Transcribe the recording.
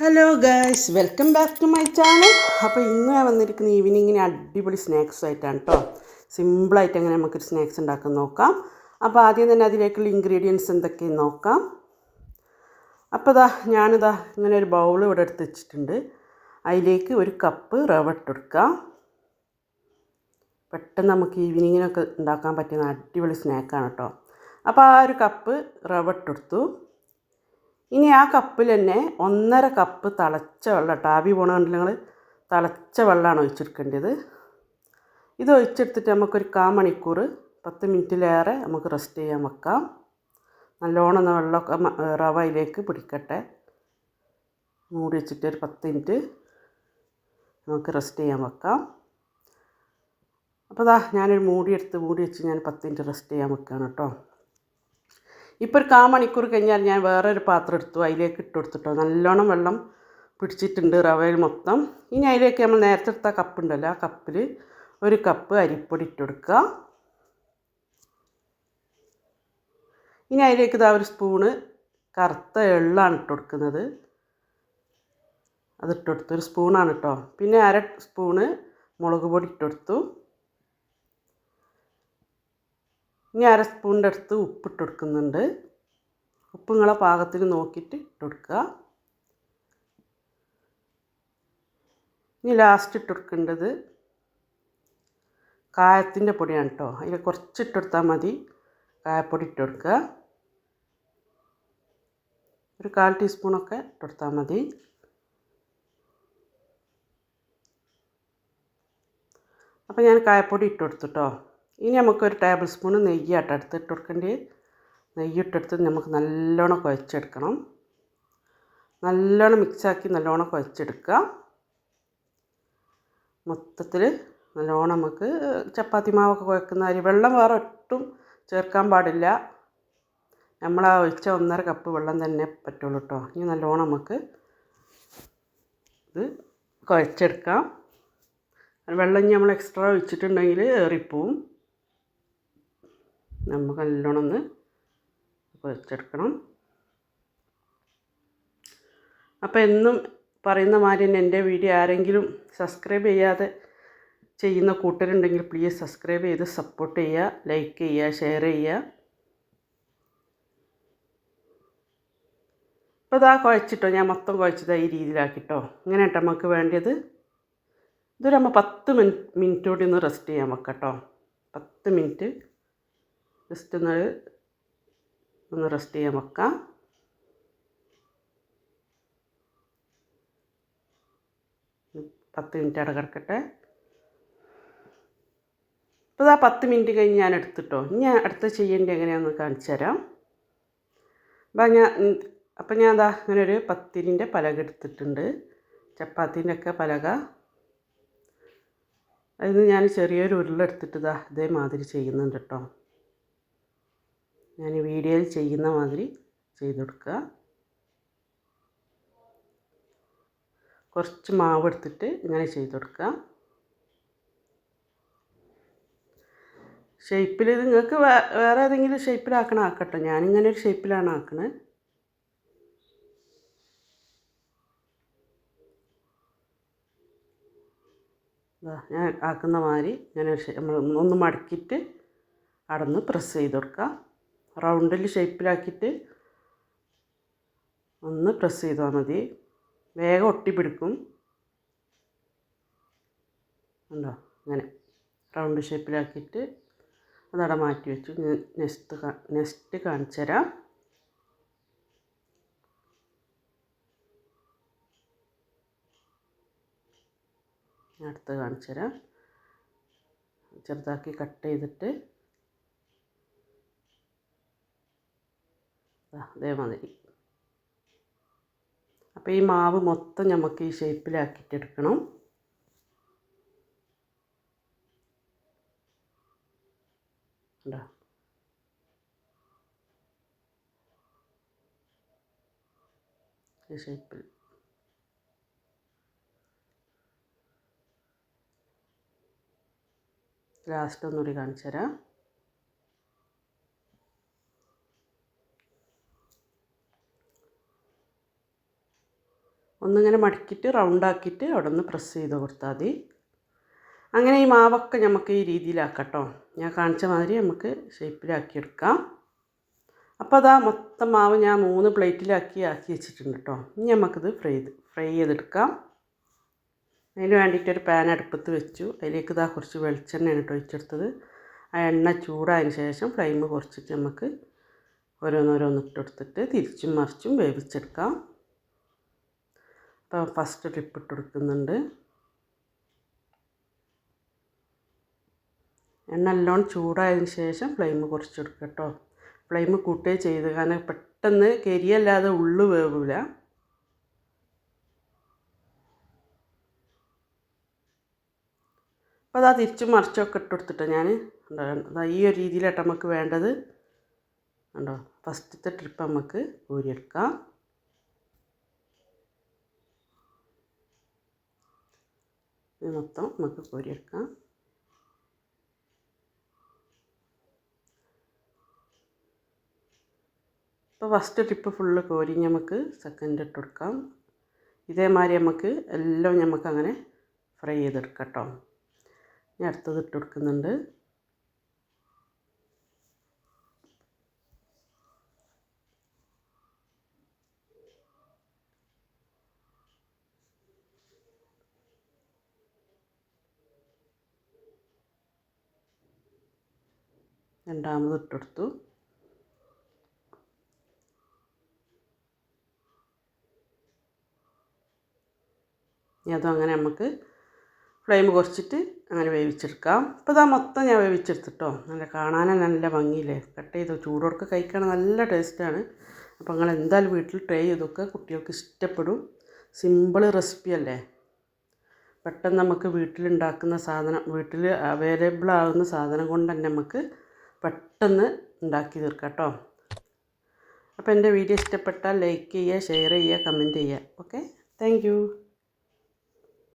Hello guys welcome back to my channel അപ്പോൾ ഇന്ന് ഞാൻ വന്നിരിക്കുന്ന ഈവനിങ്ങിന് അടിപൊളി സ്നാക്സ് ആയിട്ടാണ് കേട്ടോ സിമ്പിളായിട്ട് എങ്ങനെ നമുക്കൊരു സ്നാക്സ് ഉണ്ടാക്കാൻ നോക്കാം. അപ്പോൾ ആദ്യം തന്നെ അതിലേക്കുള്ള ഇൻഗ്രീഡിയൻസ് എന്തൊക്കെയെന്ന് നോക്കാം. അപ്പോൾ ഇതാ ഞാനിതാ ഇങ്ങനെ ഒരു ബൗൾ ഇവിടെ എടുത്ത് വെച്ചിട്ടുണ്ട്. അതിലേക്ക് ഒരു കപ്പ് റവ ഇട്ടെടുക്കാം പെട്ടെന്ന് നമുക്ക് ഈവനിങ്ങിനൊക്കെ ഉണ്ടാക്കാൻ പറ്റുന്ന അടിപൊളി സ്നാക്കാണ് കേട്ടോ അപ്പോൾ ആ ഒരു കപ്പ് റവ ഇട്ടെടുത്തു ഇനി ആ കപ്പിൽ തന്നെ ഒന്നര കപ്പ് തിളച്ച വെള്ളം കേട്ടോ. ആവി പോണ കണ്ടില്ല നിങ്ങൾ തിളച്ച വെള്ളമാണ് ഒഴിച്ചെടുക്കേണ്ടത്. ഇത് ഒഴിച്ചെടുത്തിട്ട് നമുക്കൊരു കാ മണിക്കൂർ പത്ത് മിനിറ്റിലേറെ നമുക്ക് റെസ്റ്റ് ചെയ്യാൻ വെക്കാം. നല്ലോണം ഒന്ന് വെള്ളമൊക്കെ റവയിലേക്ക് പിടിക്കട്ടെ. മൂടി വെച്ചിട്ട് ഒരു പത്ത് മിനിറ്റ് നമുക്ക് റെസ്റ്റ് ചെയ്യാൻ വെക്കാം. അപ്പോൾ ദാ ഞാനൊരു മൂടി എടുത്ത് മൂടി വെച്ച് ഞാൻ പത്ത് മിനിറ്റ് റെസ്റ്റ് ചെയ്യാൻ വെക്കുകയാണ് കേട്ടോ. ഇപ്പോൾ ഒരു കാ മണിക്കൂർ കഴിഞ്ഞാൽ ഞാൻ വേറൊരു പാത്രം എടുത്തു അതിലേക്ക് ഇട്ട് കൊടുത്തിട്ടോ. നല്ലോണം വെള്ളം പിടിച്ചിട്ടുണ്ട് റവയിൽ മൊത്തം. ഇനി അതിലേക്ക് നമ്മൾ നേരത്തെ എടുത്ത കപ്പ് ഉണ്ടല്ലോ ആ കപ്പിൽ ഒരു കപ്പ് അരിപ്പൊടി ഇട്ട് കൊടുക്കുക. ഇനി അതിലേക്ക് ഇതാ ഒരു സ്പൂണ് കറുത്ത എള്ളാണ് ഇട്ട് കൊടുക്കുന്നത്. അത് ഇട്ട് കൊടുത്തു. ഒരു സ്പൂണാണ് കേട്ടോ പിന്നെ അര സ്പൂണ് മുളക് പൊടി ഇട്ട് കൊടുത്തു. ഇനി അര സ്പൂണിന്റെ അടുത്ത് ഉപ്പിട്ട് കൊടുക്കുന്നുണ്ട്. ഉപ്പ് നിങ്ങളെ പാകത്തിന് നോക്കിയിട്ട് ഇട്ട് കൊടുക്കുക. ഇനി ലാസ്റ്റ് ഇട്ട് കൊടുക്കേണ്ടത് കായത്തിന്റെ പൊടിയാണ് കേട്ടോ. അതിൽ കുറച്ച് ഇട്ട് കൊടുത്താൽ മതി. കായപ്പൊടി ഇട്ട് കൊടുക്കുക. ഒരു കാൽ ടീസ്പൂണൊക്കെ ഇട്ട് കൊടുത്താൽ മതി. അപ്പോൾ ഞാൻ കായപ്പൊടി ഇട്ട് കൊടുത്തു കേട്ടോ. ഇനി നമുക്കൊരു ടേബിൾ സ്പൂൺ നെയ്യ് അടുത്ത് ഇട്ട് കൊടുക്കേണ്ടി നെയ്യ് ഇട്ടെടുത്ത് നമുക്ക് നല്ലോണം കുഴച്ചെടുക്കണം. നല്ലോണം മിക്സാക്കി നല്ലോണം കുഴച്ചെടുക്കുക. മൊത്തത്തിൽ നല്ലോണം നമുക്ക് ചപ്പാത്തി മാവൊക്കെ കുഴക്കുന്ന അരി വെള്ളം വേറെ ഒട്ടും ചേർക്കാൻ പാടില്ല. നമ്മൾ ആ ഒഴിച്ച ഒന്നര കപ്പ് വെള്ളം തന്നെ പറ്റുള്ളൂ കേട്ടോ ഇനി നല്ലോണം നമുക്ക് ഇത് കുഴച്ചെടുക്കാം. വെള്ളം ഇനി നമ്മൾ എക്സ്ട്രാ ഒഴിച്ചിട്ടുണ്ടെങ്കിൽ ഏറിപ്പോവും. നമുക്ക് നല്ലോണം ഒന്ന് കുഴച്ചെടുക്കണം. അപ്പോൾ എന്നും പറയുന്ന മാതിരി തന്നെ എന്റെ വീഡിയോ ആരെങ്കിലും സബ്സ്ക്രൈബ് ചെയ്യാതെ ചെയ്യുന്ന കൂട്ടരുണ്ടെങ്കിൽ പ്ലീസ് സബ്സ്ക്രൈബ് ചെയ്ത് സപ്പോർട്ട് ചെയ്യുക ലൈക്ക് ചെയ്യുക ഷെയർ ചെയ്യുക. അപ്പോൾ ഇതാ കുഴച്ചിട്ടോ ഞാൻ മൊത്തം കുഴച്ചത് ഈ രീതിയിലാക്കിട്ടോ. ഇങ്ങനെ കേട്ടോ നമുക്ക് വേണ്ടത് ഇതൊരു നമ്മൾ പത്ത് മിനിറ്റ് മിനിറ്റ് ഒന്ന് റെസ്റ്റ് ചെയ്യാൻ വെക്കട്ടോ. പത്ത് മിനിറ്റ് ജസ്റ്റ് ഒന്ന് ഒന്ന് റെസ്റ്റ് ചെയ്യാൻ വെക്കാം. പത്ത് മിനിറ്റ് അവിടെ കിടക്കട്ടെ. ഇപ്പോൾ ആ പത്ത് മിനിറ്റ് കഴിഞ്ഞ് ഞാൻ എടുത്തിട്ടോ. ഞാൻ അടുത്ത ചെയ്യേണ്ടത് എങ്ങനെയാണെന്ന് കാണിച്ചു തരാം. അപ്പം ഞാൻ അപ്പം ഞാൻ അതാ അങ്ങനെ ഒരു പത്തിരിന്റെ പലക എടുത്തിട്ടുണ്ട്. ചപ്പാത്തിന്റെ ഒക്കെ പലക. അതിന് ഞാൻ ചെറിയൊരു ഉരുളെടുത്തിട്ട് ഇതാ ഇതേമാതിരി ചെയ്യുന്നുണ്ട് കേട്ടോ. ഞാൻ ഈ വീഡിയോയിൽ ചെയ്യുന്ന മാതിരി ചെയ്ത് കൊടുക്കുക. കുറച്ച് മാവ് എടുത്തിട്ട് ഇങ്ങനെ ചെയ്ത് കൊടുക്കുക. ഷേപ്പിൽ നിങ്ങൾക്ക് വേറെ ഏതെങ്കിലും ഷേപ്പിലാക്കണം ആക്കട്ടോ. ഞാനിങ്ങനെ ഒരു ഷേപ്പിലാണ് ആക്കണത് ഞാൻ ആക്കുന്ന മാതിരി ഞാൻ ഒന്ന് മടക്കിയിട്ട് അടന്ന് പ്രസ് ചെയ്ത് കൊടുക്കുക. റൗണ്ടിൽ ഷേപ്പിലാക്കിയിട്ട് ഒന്ന് പ്രസ് ചെയ്താൽ മതി. വേഗം ഒട്ടിപ്പിടിക്കും ഉണ്ടോ അങ്ങനെ. റൗണ്ട് ഷേപ്പിലാക്കിയിട്ട് അതവിടെ മാറ്റി വെച്ചു. ഞാൻ നെക്സ്റ്റ് നെക്സ്റ്റ് കാണിച്ചു തരാം. അടുത്ത് കാണിച്ചു തരാം. ചെറുതാക്കി കട്ട് ചെയ്തിട്ട് അതേമാതിരി. അപ്പോൾ ഈ മാവ് മൊത്തം നമുക്ക് ഈ ഷേപ്പിലാക്കിയിട്ടെടുക്കണം ഈ ഷേപ്പിൽ. ലാസ്റ്റ് ഒന്നുകൂടി കാണിച്ചു തരാം ഒന്നിങ്ങനെ മടക്കിയിട്ട് റൗണ്ടാക്കിയിട്ട് അവിടെ നിന്ന് പ്രസ് ചെയ്ത് കൊടുത്താൽ മതി. അങ്ങനെ ഈ മാവൊക്കെ നമുക്ക് ഈ രീതിയിലാക്കാം കേട്ടോ ഞാൻ കാണിച്ച മാതിരി നമുക്ക് ഷേപ്പിലാക്കിയെടുക്കാം അപ്പോൾ അതാ മൊത്തം മാവ് ഞാൻ മൂന്ന് പ്ലേറ്റിലാക്കി ആക്കി വെച്ചിട്ടുണ്ട് കേട്ടോ ഇനി നമുക്കിത് ഫ്രൈ ഫ്രൈ ചെയ്തെടുക്കാം. അതിന് വേണ്ടിയിട്ട് ഒരു പാൻ അടുപ്പത്ത് വെച്ചു. അതിലേക്ക് ഇതാ കുറച്ച് വെളിച്ചെണ്ണയാണ് കേട്ടോ ഒഴിച്ചെടുത്തത്. ആ എണ്ണ ചൂടായതിന് ശേഷം ഫ്ലെയിം കുറച്ചിട്ട് നമുക്ക് ഓരോന്നോരോന്ന് ഇട്ടെടുത്തിട്ട് തിരിച്ചും മറിച്ചും വേവിച്ചെടുക്കാം. അപ്പോൾ ഫസ്റ്റ് ട്രിപ്പ് ഇട്ട് കൊടുക്കുന്നുണ്ട്. എണ്ണ നല്ലോണം ചൂടായതിന് ശേഷം ഫ്ലെയിം കുറച്ചെടുക്കുക കേട്ടോ. ഫ്ലെയിം കൂട്ടുകയും ചെയ്ത് കാരണം പെട്ടെന്ന് കരിയല്ലാതെ ഉള്ളു വേവില്ല അപ്പോൾ അതാ തിരിച്ച് മറിച്ചൊക്കെ ഇട്ട് കൊടുത്തിട്ടോ ഞാൻ അതാ ഈ ഒരു രീതിയിലാട്ടോ നമുക്ക് വേണ്ടത്. ഉണ്ടോ ഫസ്റ്റത്തെ ട്രിപ്പ് നമുക്ക് ഊരിയെടുക്കാം. ഇത് മൊത്തം നമുക്ക് കോരിയെടുക്കാം. ഇപ്പോൾ ഫസ്റ്റ് ടിപ്പ് ഫുള്ള് കോരി നമുക്ക് സെക്കൻഡ് ഇട്ട് കൊടുക്കാം. ഇതേമാതിരി നമുക്ക് എല്ലാം നമുക്ക് അങ്ങനെ ഫ്രൈ ചെയ്തെടുക്കാം കേട്ടോ ഞാൻ അടുത്തത് ഇട്ട് കൊടുക്കുന്നുണ്ട്. രണ്ടാമത് ഇട്ടെടുത്തു. ഇനി അതും അങ്ങനെ നമുക്ക് ഫ്ലെയിം കുറച്ചിട്ട് അങ്ങനെ വേവിച്ചെടുക്കാം. ഇപ്പോൾ ഇതാ മൊത്തം ഞാൻ വേവിച്ചെടുത്തിട്ടോ. നല്ല കാണാൻ നല്ല ഭംഗിയില്ലേ? കട്ട് ചെയ്ത് ചൂടോടൊക്കെ കഴിക്കാൻ നല്ല ടേസ്റ്റാണ്. അപ്പോൾ നിങ്ങൾ എന്തായാലും വീട്ടിൽ ട്രൈ ചെയ്തൊക്കെ കുട്ടികൾക്ക് ഇഷ്ടപ്പെടും. സിമ്പിൾ റെസിപ്പി അല്ലേ? പെട്ടെന്ന് നമുക്ക് വീട്ടിലുണ്ടാക്കുന്ന സാധനം വീട്ടിൽ അവൈലബിൾ ആകുന്ന സാധനം കൊണ്ട് തന്നെ നമുക്ക് പെട്ടെന്ന് ഉണ്ടാക്കി തീർക്കാം കേട്ടോ. അപ്പോൾ എന്റെ വീഡിയോ ഇഷ്ടപ്പെട്ടാൽ ലൈക്ക് ചെയ്യുക ഷെയർ ചെയ്യുക കമന്റ് ചെയ്യുക. ഓക്കെ? താങ്ക്